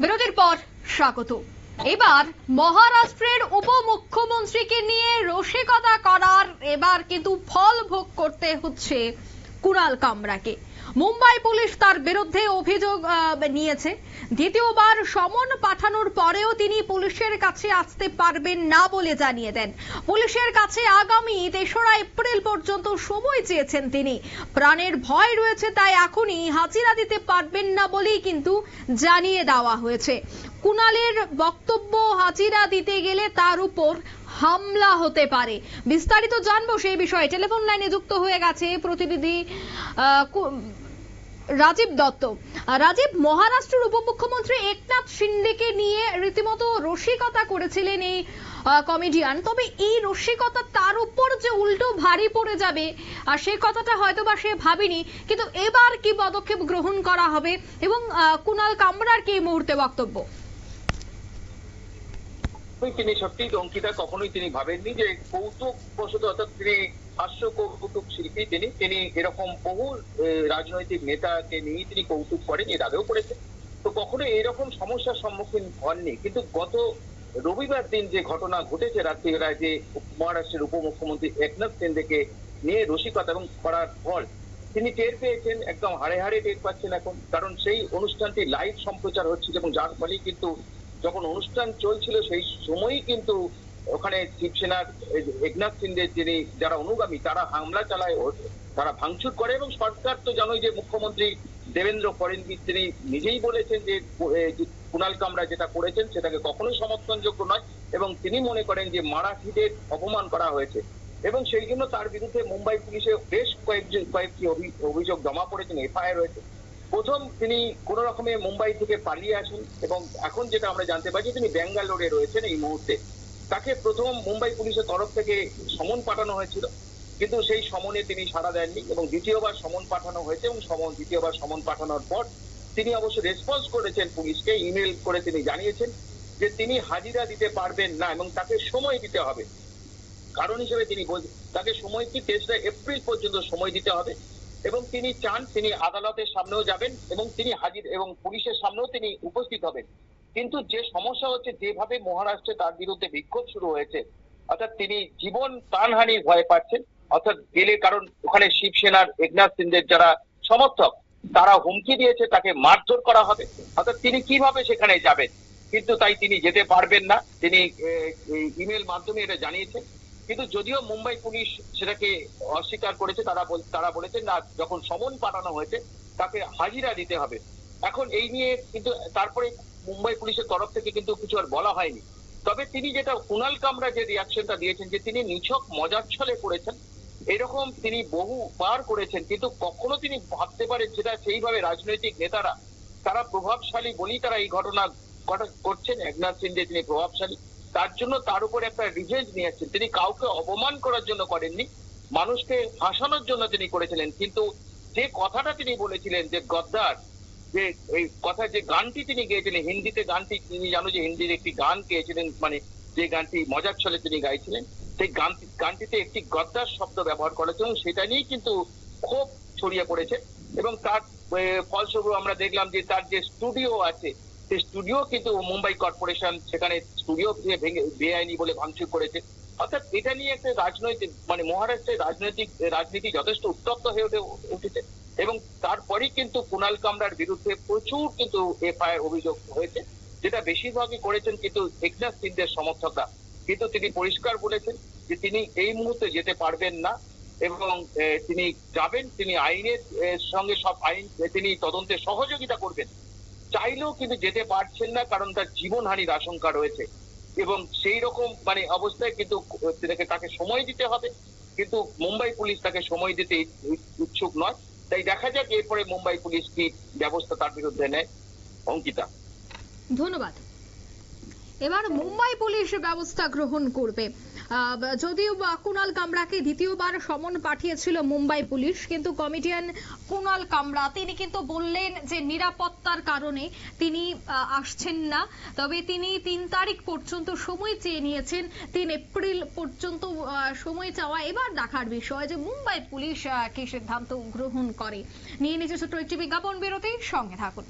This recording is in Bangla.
বিরতির পর স্বাগত। এবার মহারাষ্ট্রের উপমুখ্যমন্ত্রীকে নিয়ে রসিকতা করার এবার কিন্তু ফল ভোগ করতে হচ্ছে কুণাল কামরাকে। মুম্বাই পুলিশ তার বিরুদ্ধে অভিযোগ নিয়েছে। দ্বিতীয়বার সমন পাঠানোর পরেও তিনি পুলিশের কাছে আসতে পারবেন না বলে জানিয়ে দেন। পুলিশের কাছে আগামী তেসরা এপ্রিল পর্যন্ত সময় চেয়েছেন তিনি। প্রাণের ভয় রয়েছে তাই এখনই হাজিরা দিতে পারবেন না বলেই কিন্তু জানিয়ে দেওয়া হয়েছে। কুণালের বক্তব্য হাজিরা দিতে গেলে তার উপর হামলা হতে পারে। বিস্তারিত জানব সেই বিষয়ে। টেলিফোন লাইনে যুক্ত হয়ে গেছে প্রতিনিধি রাজীব দত্ত। রাজীব, মহারাষ্ট্রের উপমুখ্যমন্ত্রী একনাথ শিন্দেকে নিয়ে রীতিমতো রসিকতা করেছিলেন এই কমেডিয়ান তবে এই রসিকতা তার উপর যে উল্টো ভারী পড়ে যাবে, আর সেই কথাটা হয়তো বা সে ভাবেনি, কিন্তু এবার কি পদক্ষেপ গ্রহণ করা হবে এবং কুণাল কামরার কি এই মুহূর্তে বক্তব্য? তিনি সত্যি অঙ্কিতা কখনোই তিনি ভাবেননি যে কৌতুক বশত অর্থাৎ তিনি হাস্য কৌতুক শিল্পী তিনি তিনি এরকম বহু রাজনৈতিক নেতাকে নিয়ে তিনি কৌতুক করেন, এর আগেও করেছেন। তো কখনো এরকম সমস্যার সম্মুখীন হননি। কিন্তু গত রবিবার দিন যে ঘটনা ঘটেছে, রাত্রিবেলায় যে মহারাষ্ট্রের উপমুখ্যমন্ত্রী একনাথ সিন্ডেকে নিয়ে রসিকতা এবং করার ফল তিনি টের পেয়েছেন, একদম হাড়ে হাড়ে টের পাচ্ছেন এখন। কারণ সেই অনুষ্ঠানটি লাইভ সম্প্রচার হচ্ছিল এবং যার ফলে কিন্তু যখন অনুষ্ঠান চলছিল, সেই সময়ই কিন্তু ওখানে শিবসেনার একনাথ সিন্ডের যিনি যারা অনুগামী, তারা হামলা চালায় তারা ভাঙচুর করে এবং সরকার তো জানোই যে মুখ্যমন্ত্রী দেবেন্দ্র ফডনবিস তিনি নিজেই বলেছেন যে কুণাল কামরা যেটা করেছেন সেটাকে কখনোই সমর্থনযোগ্য নয় এবং তিনি মনে করেন যে মারাঠিদের অপমান করা হয়েছে এবং সেই জন্য তার বিরুদ্ধে মুম্বাই পুলিশে বেশ কয়েকজন, কয়েকটি অভিযোগ জমা পড়েছেন, এফআইআর রয়েছে প্রথম তিনি কোন রকমে মুম্বাই থেকে পালিয়ে আসেন এবং এখন যেটা আমরা জানতে পারছি তিনি ব্যাঙ্গালোরে রয়েছেন এই মুহূর্তে। তাকে প্রথম মুম্বাই পুলিশের তরফ থেকে সমন পাঠানো হয়েছিল। কিন্তু সেই সমনে তিনি সাড়া দেননি এবং দ্বিতীয়বার সমন পাঠানো হয়েছে এবং সমন দ্বিতীয়বার সমন পাঠানোর পর তিনি অবশ্য রেসপন্স করেছেন পুলিশকে ইমেল করে তিনি জানিয়েছেন যে তিনি হাজিরা দিতে পারবেন না এবং তাকে সময় দিতে হবে। কারণ হিসেবে তিনি তাকে সময় কি? তেসরা এপ্রিল পর্যন্ত সময় দিতে হবে এবং তিনি চান তিনি আদালতের সামনেও যাবেন এবং তিনি হাজির এবং পুলিশের সামনেও তিনি উপস্থিত হবেন। কিন্তু যে সমস্যা হচ্ছে, যেভাবে মহারাষ্ট্রে তার বিরুদ্ধে বিক্ষোভ শুরু হয়েছে, অর্থাৎ তিনি জীবন প্রাণহানির ভয় পাচ্ছেন, অর্থাৎ গেলে কারণ ওখানে শিবসেনার একনাথ সিন্ডের যারা সমর্থক, তারা হুমকি দিয়েছে, তাকে মারধর করা হবে। অর্থাৎ তিনি কীভাবে সেখানে যাবেন? কিন্তু তাই তিনি যেতে পারবেন না। তিনি ইমেল মাধ্যমে এটা জানিয়েছেন। কিন্তু যদিও মুম্বাই পুলিশ সেটাকে অস্বীকার করেছে, তারা তারা বলেছেন, না, যখন সমন পাঠানো হয়েছে, তাকে হাজিরা দিতে হবে। এখন এই নিয়ে কিন্তু তারপরে মুম্বাই পুলিশের তরফ থেকে কিন্তু কিছু আর বলা হয়নি। তবে তিনি যেটা কুণাল কামরা যে রিয়াকশনটা দিয়েছেন যে তিনি নিছক মজার ছলে করেছেন এরকম তিনি বহুবার করেছেন, কিন্তু কখনো তিনি ভাবতে পারেন যেটা সেইভাবে রাজনৈতিক নেতারা, তারা প্রভাবশালী বলেই তারা এই ঘটনা ঘটা- করছেন, একনাথ সিন্ডে তিনি প্রভাবশালী, তার জন্য তার উপর একটা রিভেঞ্জ নিয়েছেন তিনি কাউকে অপমান করার জন্য করেননি, মানুষকে হাসানোর জন্য তিনি করেছিলেন, কিন্তু যে কথাটা তিনি বলেছিলেন যে, গদ্দার যে, এই কথা যে গানটি তিনি গেয়েছিলেন, হিন্দিতে গানটি তিনি জানো যে হিন্দির একটি গান গেয়েছিলেন মানে যে গানটি মজার ছলে তিনি গাইছিলেন, সেই গান গানটিতে একটি গদ্দার শব্দ ব্যবহার করেছে এবং সেটা নিয়েই কিন্তু ক্ষোভ ছড়িয়ে পড়েছে এবং তার ফলস্বরূপ আমরা দেখলাম যে তার যে স্টুডিও আছে, সেই স্টুডিও কিন্তু মুম্বাই কর্পোরেশন, সেখানে স্টুডিও ভেঙে, বেআইনি বলে ভাঙচুর করেছে। অর্থাৎ এটা নিয়ে একটা রাজনৈতিক মানে মহারাষ্ট্রের রাজনৈতিক, রাজনীতি যথেষ্ট উত্তপ্ত হয়ে উঠে, উঠেছে। এবং তারপরেই কিন্তু কুণাল কামরার বিরুদ্ধে প্রচুর কিন্তু এফআইআর অভিযোগ হয়েছে, যেটা বেশিরভাগই করেছেন কিন্তু একনাথ সিন্ধের সমর্থকরা। কিন্তু তিনি পরিষ্কার বলেছেন যে তিনি এই মুহূর্তে যেতে পারবেন না এবং তিনি যাবেন, তিনি আইনের সঙ্গে সব আইন তিনি তদন্তে সহযোগিতা করবেন। চাইলেও কিন্তু যেতে পারছেন না কারণ তার জীবনহানির আশঙ্কা রয়েছে। এবং সেই রকম মানে অবস্থায় কিন্তু তাকে সময় দিতে হবে। কিন্তু মুম্বাই পুলিশ তাকে সময় দিতে ইচ্ছুক নয়। তাই দেখা যাক এরপরে মুম্বাই পুলিশ কি ব্যবস্থা তার বিরুদ্ধে নেয়। অঙ্কিতা। ধন্যবাদ। এবার মুম্বাই পুলিশ ব্যবস্থা গ্রহণ করবে। যদিও বা কুণাল কামরাকে দ্বিতীয়বার সমন পাঠিয়েছিল মুম্বাই পুলিশ, কিন্তু কমিটিয়ান কুণাল কামরা, তিনি কিন্তু বললেন যে নিরাপত্তার কারণে তিনি আসছেন না। তবে তিনি তিন তারিখ পর্যন্ত সময় চেয়ে নিয়েছেন, তিন এপ্রিল পর্যন্ত সময় চাওয়া এবার দেখার বিষয় যে মুম্বাই পুলিশ কি সিদ্ধান্ত গ্রহণ করে। নিয়ে নিচে ছোট্ট একটি বিজ্ঞাপন বিরতি, সঙ্গে থাকুন।